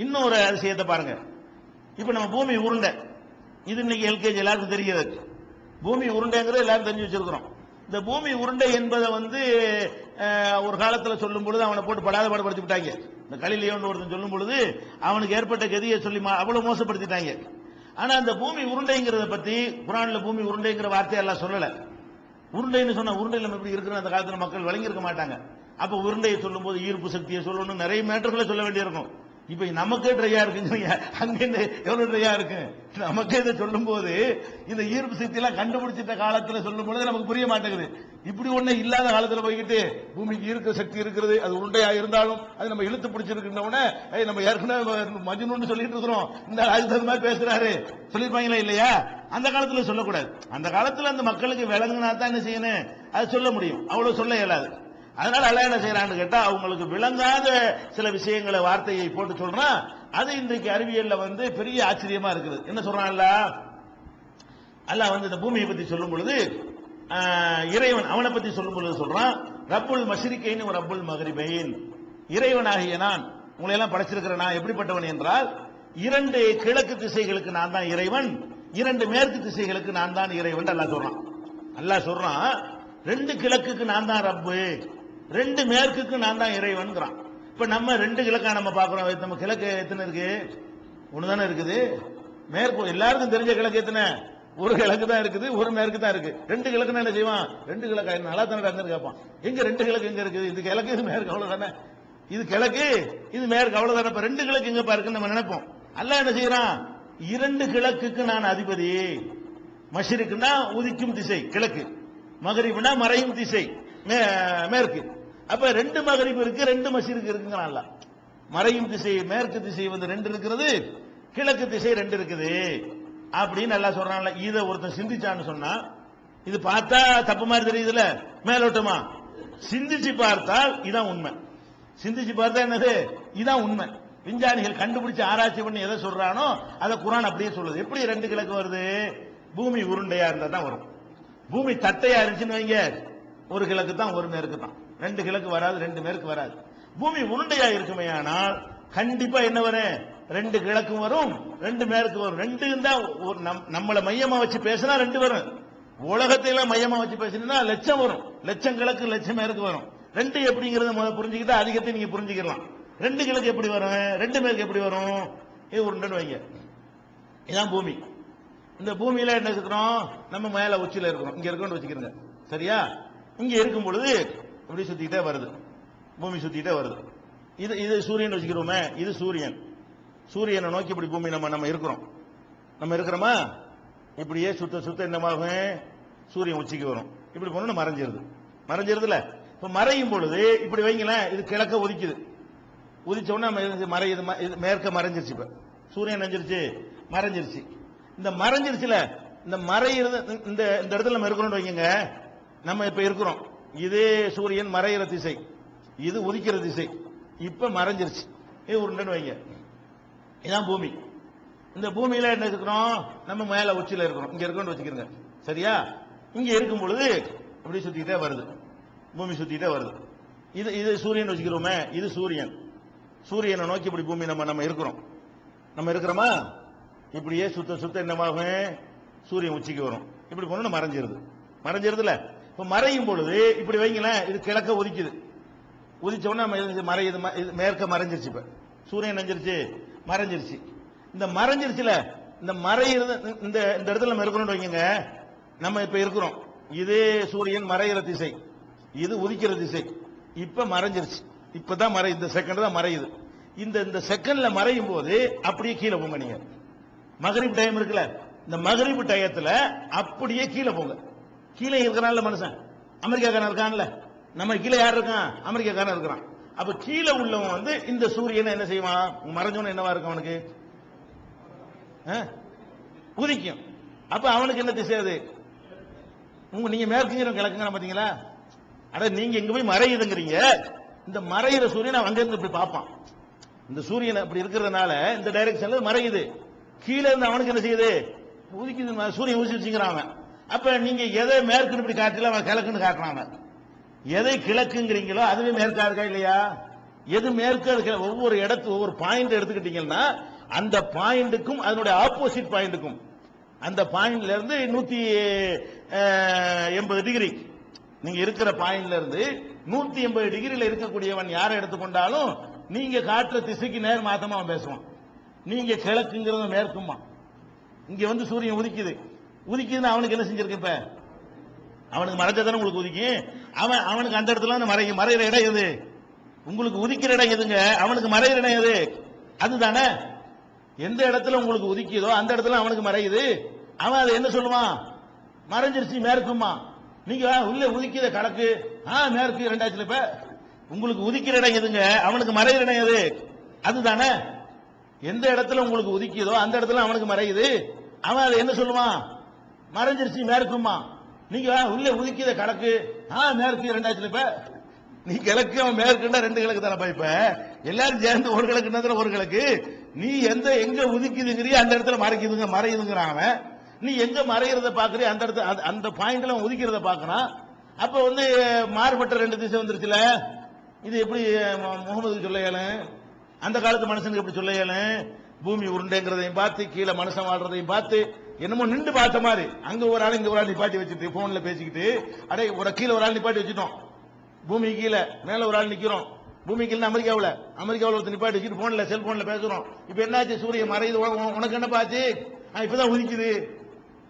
இன்னொரு அதிசயத்தை பாருங்க. இப்ப நம்ம பூமி உருண்டை. இது இன்னைக்கு எல்கேஜி எல்லாருக்கும் தெரிகிறது பூமி உருண்டைங்கிறது எல்லாரும் தெரிஞ்சு வச்சிருக்கிறோம். இந்த பூமி உருண்டை என்பதை வந்து ஒரு காலத்தில் சொல்லும் பொழுது அவனை போட்டு படாத பாடுபடுத்தி விட்டாங்க. இந்த கலிலியோன்னு ஒருத்தன் சொல்லும் பொழுது அவனுக்கு ஏற்பட்ட கதியை சொல்லி மா- அவ்வளவு மோசப்படுத்திட்டாங்க. ஆனா அந்த பூமி உருண்டைங்கிறத பத்தி குரான்ல பூமி உருண்டைங்கிற வார்த்தையெல்லாம் சொல்லல. உருண்டைன்னு சொன்ன உருண்டையில் நம்ம இப்படி இருக்கிற அந்த காலத்தில் மக்கள் விளங்கியிருக்க மாட்டாங்க. அப்ப உருண்டையை சொல்லும்போது ஈர்ப்பு சக்தியை சொல்லணும் நிறைய மேட்டர்களை சொல்ல வேண்டியிருக்கும். இப்ப நமக்கே ட்ரையா இருக்குங்க அங்க எவ்வளவு ட்ரையா இருக்கு? நமக்கே இதை சொல்லும் போது இந்த ஈர்ப்பு சக்தி எல்லாம் கண்டுபிடிச்சிட்ட காலத்துல சொல்லும் பொழுது நமக்கு புரிய மாட்டேங்குது. இப்படி ஒண்ணு இல்லாத காலத்துல போய்கிட்டு பூமிக்கு ஈர்க்க சக்தி இருக்கிறது அது உருண்டையா இருந்தாலும் அது நம்ம இழுத்து பிடிச்சிருக்கின்ற நம்ம ஏற்கனவே மஜ்னூன்னு சொல்லிட்டு இருக்கிறோம். இந்த அதுக்கு தகுந்த மாதிரி பேசுறாரு. சொல்லிருப்பாங்களா இல்லையா? அந்த காலத்துல சொல்லக்கூடாது. அந்த காலத்துல அந்த மக்களுக்கு விளங்குனா தான் என்ன செய்யணும்? அது சொல்ல முடியும். அவ்வளவு சொல்ல இயலாது. அதனால அல்ல என்ன செய்யறான்னு கேட்டா அவங்களுக்கு விளங்காத சில விஷயங்களை வார்த்தையை போட்டு சொல்றான் அது இன்றைக்கு அறிவியல்ல வந்து பெரிய ஆச்சரியமா இருக்குது. என்ன சொல்றான்ல அல்லாஹ் வந்து இந்த பூமியை பத்தி சொல்லும் பொழுது இறைவன் அவனை பத்தி சொல்லும் பொழுது சொல்றான் ரப்புல் மஷரிக்கைன் ரப்புல் மகரிபைன். இறைவனாகிய நான் உங்களை எல்லாம் படைச்சிருக்கிற நான் எப்படிப்பட்டவன் என்றால் இரண்டு கிழக்கு திசைகளுக்கு நான் தான் இறைவன் இரண்டு மேற்கு திசைகளுக்கு நான் தான் இறைவன் அல்லா சொல்றான். அல்லா சொல்றான் ரெண்டு கிழக்குக்கு நான் தான் ரப்பு. ரெண்டு மேற்குக்கு நான் தான் இறைவன்கிறான் இப்ப நம்ம ரெண்டு கிழக்கா நம்ம பாக்குறோம் நம்ம கிழக்கு எத்தனை இருக்கு? ஒண்ணுதானே இருக்குது. மேற்கு எல்லாருக்கும் தெரிஞ்ச கிழக்கு எத்தனை? ஒரு கிழக்கு தான் இருக்குது ஒரு மேற்கு தான் இருக்கு. ரெண்டு கிழக்குன்னு என்ன செய்வான்? ரெண்டு கிழக்கா என்ன நல்லா தானே இருந்துன்னு கேட்பான். எங்க ரெண்டு கிழக்கு எங்க இருக்குது? இது கிழக்கு இது மேற்கு அவ்வளவுதானே? இது கிழக்கு இது மேற்கு அவ்வளவுதானே? இப்ப ரெண்டு கிழக்கு எங்க பாருக்குன்னு நம்ம நினைப்போம். அல்ல என்ன செய்யறான்? இரண்டு கிழக்குக்கு நான் அதிபதி. மஷிருக்குன்னா உதிக்கும் திசை கிழக்கு. மகரிப்னா மறையும் திசை மே- மேற்கு. அப்ப ரெண்டு மகரிப் இருக்கு ரெண்டு மசிருக்கு இருக்குங்கிறான்ல. மறையும் திசை மேற்கு திசை வந்து ரெண்டு இருக்கிறது கிழக்கு திசை ரெண்டு இருக்குது. அப்படின்னு நல்லா சொல்றான்ல. இதை ஒருத்தன் சிந்திச்சான்னு சொன்னா இது பார்த்தா தப்பு மாதிரி தெரியுதுல மேலோட்டமா? சிந்திச்சு பார்த்தால் இதான் உண்மை. சிந்திச்சு பார்த்தா என்னது? இதான் உண்மை. விஞ்ஞானிகள் கண்டுபிடிச்சு ஆராய்ச்சி பண்ணி எதை சொல்றானோ அதை குரான் அப்படியே சொல்லுது. எப்படி ரெண்டு கிழக்கு வருது? பூமி உருண்டையா இருந்தா தான் வரும். பூமி தட்டையா இருந்துச்சுன்னு வைங்க ஒரு கிழக்கு தான் ஒரு மேற்கு தான். ரெண்டு கிழக்கு வராது ரெண்டு மேற்கு வராது. பூமி உருண்டையா இருக்குமே ஆனால் கண்டிப்பா என்ன வரும்? ரெண்டு கிழக்கும் வரும் ரெண்டு மேற்கு வரும். ரெண்டு தான் ஒரு நம்- நம்மளை மையமா வச்சு பேசினா ரெண்டு வரும். உலகத்தையில மையமா வச்சு பேசினா லட்சம் வரும். லட்சம் கிழக்கு லட்சம் மேற்கு வரும். ரெண்டு எப்படிங்கறத முதல்ல புரிஞ்சுக்கிட்டா அதிகத்தை நீங்க புரிஞ்சுக்கலாம் ரெண்டு கிழக்கு எப்படி வரும்? ரெண்டு மேற்கு எப்படி வரும்? இது உருண்டைன்னு வைங்க. இதான் பூமி. இந்த பூமியில என்ன இருக்கிறோம்? நம்ம மேல உச்சியில இருக்கிறோம். இங்க இருக்கோம்னு வச்சுக்கிறோங்க சரியா? இங்க இருக்கும் பொழுது இப்படி சுத்திக்கிட்டே வருது. பூமி சுத்திக்கிட்டே வருது. இது இது சூரியன் வச்சுக்கிறோமே இது சூரியன். சூரியனை நோக்கி இப்படி பூமி நம்ம நம்ம இருக்கிறோம். நம்ம இருக்கிறோமா? இப்படியே சுத்த சுத்த என்னமாகும் சூரியன் உச்சிக்கு வரும். இப்படி போனா மறைஞ்சிருது. மறைஞ்சிருதுல. இப்ப மறையும் பொழுது இப்படி வைங்களேன் இது கிழக்க ஒதிக்குது உதிச்ச நம்ம இது மறை இது ம- இது மேற்க மறைஞ்சிருச்சு இப்ப. சூரியன் நெஞ்சிருச்சு மறைஞ்சிருச்சு. இந்த மறைஞ்சிருச்சுல இந்த மறையிறது இந்த இந்த இடத்துல நம்ம இருக்கிறோம்னு வைங்க நம்ம இப்ப இருக்கிறோம். இது சூரியன் மறையிற திசை இது உதிக்கிற திசை இப்ப மறைஞ்சிருச்சு. இது உருண்டைன்னு வைங்க. இதான் பூமி. இந்த பூமியில என்ன இருக்கிறோம் நம்ம மேல உச்சியில இருக்கிறோம் இங்க இருக்கோம்னு வச்சுக்கிறோங்க சரியா? இங்க இருக்கும் பொழுது இப்படி சுத்திக்கிட்டே வருது. பூமி சுத்திக்கிட்டே வருது. இது இது சூரியன் வச்சுக்கிறோமே இது சூரியன். சூரியனை நோக்கி இப்படி பூமி நம்ம நம்ம இருக்கிறோம். நம்ம இருக்கிறோமா? இப்படியே சுத்த சுத்த என்னமாகும் சூரியன் உச்சிக்கு வரும். இப்படி போனா மறைஞ்சிருது. மறைஞ்சிருதுல? இப்ப மறையும் பொழுது இப்படி வைங்களேன் இது கிழக்க உதிக்குது. உதிச்ச உடனே நம்ம இது மறை இது ம- இது மேற்க மறைஞ்சிருச்சு இப்ப. சூரியன் நெஞ்சிருச்சு மறைஞ்சிருச்சு. இந்த மறைஞ்சிருச்சுல இந்த மறையிறது இந்த இந்த இடத்துல நம்ம இருக்கிறோம்னு வைங்க. நம்ம இப்ப இருக்கிறோம். இது சூரியன் மறையிற திசை. இது உதிக்கிற திசை. இப்ப மறைஞ்சிருச்சு. இப்பதான் மறை இந்த செகண்ட் தான் மறையுது. இந்த இந்த செகண்ட்ல மறையும் போது அப்படியே கீழே போங்க நீங்க. மகரிப் டைம் இருக்குல்ல. இந்த மகரிப்பு டயத்துல அப்படியே கீழே போங்க. கீழே இருக்கிறான்ல மனுஷன். அமெரிக்காக்காரன் இருக்கான்ல. நம்ம கீழே யார் இருக்கான்? அமெரிக்காக்காரன் இருக்கிறான். அப்ப கீழே உள்ளவன் வந்து இந்த சூரியனை என்ன செய்வான்? மறைஞ்சவன் என்னவா இருக்கும் அவனுக்கு? ஆ? உதிக்கும் அப்ப அவனுக்கு என்ன திசை அது? உங்க நீங்க மேற்குங்கிற கிழக்குங்கிற பாத்தீங்களா? அட நீங்க இங்க போய் மறையுதுங்கிறீங்க. இந்த மறையிற சூரியன் அங்க இருந்து இப்படி பார்ப்பான். இந்த சூரியன் அப்படி இருக்கிறதுனால இந்த டைரக்ஷன்ல மறையுது. கீழே இருந்து அவனுக்கு என்ன செய்யுது? உதிக்குது சூரியன் ஊசி வச்சுக்கிறான் அவன். அப்ப நீங்க எதை மேற்குன்னு இப்படி காட்டல அவன் கிழக்குன்னு காட்டுறான் எதை கிழக்குங்கிறீங்களோ அதுவே மேற்கா இருக்கா இல்லையா? எது மேற்கு அது ஒவ்வொரு இடத்து ஒவ்வொரு பாயிண்ட் எடுத்துக்கிட்டீங்கன்னா அந்த பாயிண்ட்டுக்கும் அதனுடைய ஆப்போசிட் பாயிண்ட்டுக்கும் அந்த பாயிண்ட்ல இருந்து நூத்தி எண்பது டிகிரி நீங்க இருக்கிற பாயிண்ட்ல இருந்து நூத்தி எண்பது டிகிரியில இருக்கக்கூடியவன் யாரை எடுத்துக்கொண்டாலும் நீங்க காட்டுற திசைக்கு நேர் மாத்தமா அவன் பேசுவான். நீங்க கிழக்குங்கிறத மேற்குமா இங்க வந்து சூரியன் உதிக்குது. உதிக்குதுன்னு அவனுக்கு என்ன செஞ்சிருக்க இப்ப? அவனுக்கு மறைச்சதானே உங்களுக்கு உதிக்கி அவன் அவனுக்கு அந்த இடத்துல மறை மறைகிற இடம் எது? உங்களுக்கு உதிக்கிற இடம் எதுங்க? அவனுக்கு மறைகிற இடம் எது? அதுதானே? எந்த இடத்துல உங்களுக்கு உதிக்குதோ அந்த இடத்துல அவனுக்கு மறையுது. அவன் அதை என்ன சொல்லுவான்? மறைஞ்சிருச்சு மேற்குமா நீங்க உள்ள உதிக்கிற கணக்கு. ஆ மேற்கு ரெண்டாயிரத்துல இப்ப. உங்களுக்கு உதிக்கிற இடம் எதுங்க? அவனுக்கு மறைகிற இடம் எது? அதுதானே? எந்த இடத்துல உங்களுக்கு உதிக்குதோ அந்த இடத்துல அவனுக்கு மறையுது. அவன் அதை என்ன சொல்லுவான்? மறைஞ்சிருச்சு மேற்குமா நீங்க உள்ள உதிக்கிற கணக்கு. ஆ மேற்கு ரெண்டாயிரத்துல இப்ப நீ கிழக்கு அவன் மேற்குன்னா ரெண்டு கிழக்கு தானே இப்ப? எல்லாரும் சேர்ந்து ஒரு கிழக்குன்னா ஒரு கிழக்கு. நீ எந்த எங்க உதிக்குதுங்கிறியோ அந்த இடத்துல மறைக்குதுங்க மறையுதுங்கிறான் அவன். நீ எங்க மறைகிறத பாக்குறிய அந்த இடத்துல அந்த- அந்த பாயிண்ட்ல அவன் உதிக்கிறத பாக்குறான். அப்ப வந்து மாறுபட்ட ரெண்டு திசை வந்துருச்சுல. இது எப்படி முகமது சொல்ல இயலும்? அந்த காலத்து மனுஷனுக்கு எப்படி சொல்ல இயலும்? பூமி உருண்டைங்கிறதையும் பார்த்து கீழே மனுஷன் வாழ்றதையும் பார்த்து என்னமோ நின்று பார்த்த மாதிரி. அங்க ஒரு ஆள் இங்க ஒரு ஆள் நிப்பாட்டி வச்சுட்டு போன்ல பேசிக்கிட்டு அடே ஒரு கீழே ஒரு ஆள் நிப்பாட்டி வச்சுட்டோம். பூமி கீழே மேல ஒரு ஆள் நிக்கிறோம். பூமி கீழே அமெரிக்காவில் அமெரிக்காவில் ஒருத்தர் நிப்பாட்டி வச்சுட்டு போன்ல செல்போன்ல பேசுறோம். இப்ப என்னாச்சு சூரியன் மறையுது உனக்கு என்ன பாச்சு இப்பதான் உதிக்குது.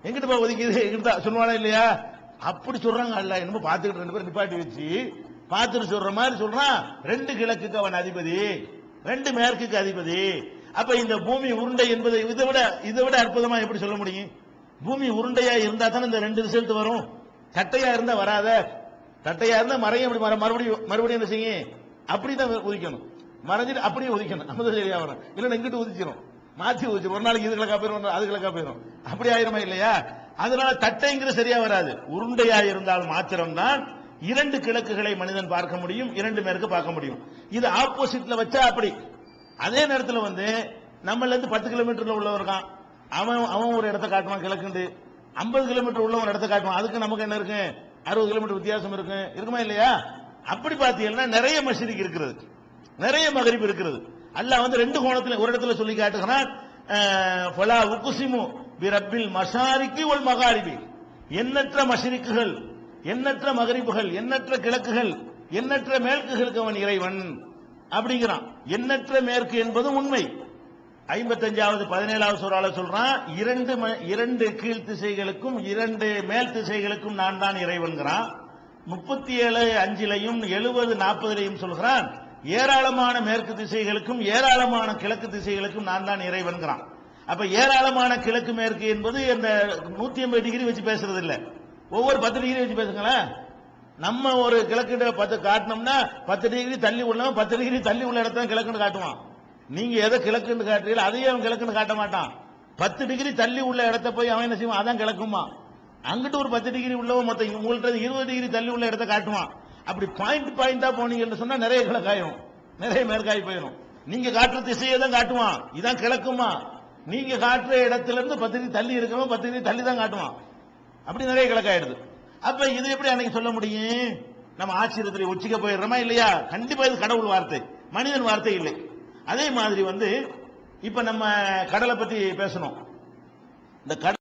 எங்கிட்ட போய் உதிக்குது? எங்கிட்ட சொல்லுவானா இல்லையா? அப்படி சொல்றாங்க அல்ல. என்னமோ பாத்துக்கிட்டு ரெண்டு பேரும் நிப்பாட்டி வச்சு பார்த்துட்டு சொல்ற மாதிரி சொல்றான். ரெண்டு கிழக்குக்கு அவன் அதிபதி ரெண்டு மேற்குக்கு அதிபதி. அப்ப இந்த பூமி உருண்டை என்பதை இதை விட இதை விட அற்புதமா எப்படி சொல்ல முடியும்? பூமி உருண்டையா இருந்தா தானே இந்த ரெண்டு ரிசல்ட் வரும். தட்டையா இருந்தா வராத. தட்டையா இருந்தா மறைய அப்படி மறுபடியும் மறுபடியும் என்ன செய்யும்? அப்படிதான் உதிக்கணும். மறைஞ்சிட்டு அப்படியே உதிக்கணும். அப்பதான் சரியா வரும். இல்லைன்னா இங்கிட்டு உதிச்சிடும் மாத்தி உதிச்சிடும் ஒரு நாளைக்கு இது கிழக்கா போயிரும் ஒரு அது அப்படி ஆயிருமா இல்லையா? அதனால தட்டைங்கிறது சரியா வராது. உருண்டையா இருந்தால் மாத்திரம்தான் இரண்டு கிழக்குகளை மனிதன் பார்க்க முடியும் இரண்டு மேற்கு பார்க்க முடியும். இது ஆப்போசிட்ல வச்சா அப்படி. அதே நேரத்தில் வந்து நம்மள இருந்து பத்து கிலோமீட்டர்ல உள்ளவன் இருக்கான் அவன் அவன் ஒரு இடத்த காட்டுவான் கிழக்குண்டு. ஐம்பது கிலோமீட்டர் உள்ள ஒரு இடத்த காட்டுவான். அதுக்கு நமக்கு என்ன இருக்கு? அறுபது கிலோமீட்டர் வித்தியாசம் இருக்கு. இருக்குமா இல்லையா? அப்படி பார்த்தீங்கன்னா நிறைய மசீதிக்கு இருக்கிறது. நிறைய மகரிப்பு இருக்கிறது. அல்லாஹ் வந்து ரெண்டு கோணத்துல ஒரு இடத்துல சொல்லி காட்டுகிறான் அஹ், ஃபலா உக்குசிமு பிரப்பில் மஷாரிக்கு மகாரிபி. எண்ணற்ற மஷரிக்குகள் எண்ணற்ற மகரிப்புகள் எண்ணற்ற கிழக்குகள் எண்ணற்ற மேற்குகளுக்கு அவன் இறைவன். அப்படிங்கிறான். எண்ணற்ற மேற்கு என்பது உண்மை. ஐம்பத்தஞ்சாவது பதினேழாவது சூறால சொல்றான் இரண்டு ம- இரண்டு கீழ் திசைகளுக்கும் இரண்டு மேல் திசைகளுக்கும் நான் தான் இறைவன்கிறான். முப்பத்தி ஏழு அஞ்சிலையும் எழுபது நாற்பதுலையும் சொல்கிறான் ஏராளமான மேற்கு திசைகளுக்கும் ஏராளமான கிழக்கு திசைகளுக்கும் நான் தான் இறைவன்கிறான். அப்ப ஏராளமான கிழக்கு மேற்கு என்பது இந்த நூத்தி ஐம்பது டிகிரி வச்சு பேசுறது இல்லை ஒவ்வொரு பத்து டிகிரி வச்சு பேசுங்களேன். நம்ம ஒரு கிழக்கு பத்து காட்டினோம்னா பத்து டிகிரி தள்ளி உள்ளவன் பத்து டிகிரி தள்ளி உள்ள இடத்த கிழக்குன்னு காட்டுவான். நீங்க எதை கிழக்குன்னு காட்டுறீங்களோ அதையும் அவன் கிழக்குன்னு காட்ட மாட்டான். பத்து டிகிரி தள்ளி உள்ள இடத்த போய் அவன் என்ன செய்வான்? அதான் கிழக்குமா அங்கிட்டு ஒரு பத்து டிகிரி உள்ளவன் மொத்தம் உங்கள்கிட்ட இருபது டிகிரி தள்ளி உள்ள இடத்த காட்டுவான். அப்படி பாயிண்ட் பாயிண்டா போனீங்கன்னு சொன்னா நிறைய கிழக்காயிரும். நிறைய மேற்காய் போயிடும் நீங்க காட்டுற திசையை தான் காட்டுவான். இதான் கிழக்குமா நீங்க காட்டுற இடத்துல இருந்து பத்து டிகிரி தள்ளி இருக்கவன் பத்து டிகிரி தள்ளி தான் காட்டுவான். அப்படி நிறைய கிழக்காயிடுது. அப்ப இது எப்படி அன்னைக்கு சொல்ல முடியும்? நம்ம ஆச்சரியத்தில் உச்சிக்க போயிடுறோமா இல்லையா? கண்டிப்பா இது கடவுள் வார்த்தை. மனிதன் வார்த்தை இல்லை. அதே மாதிரி வந்து இப்ப நம்ம கடலை பத்தி பேசணும். இந்த கடல்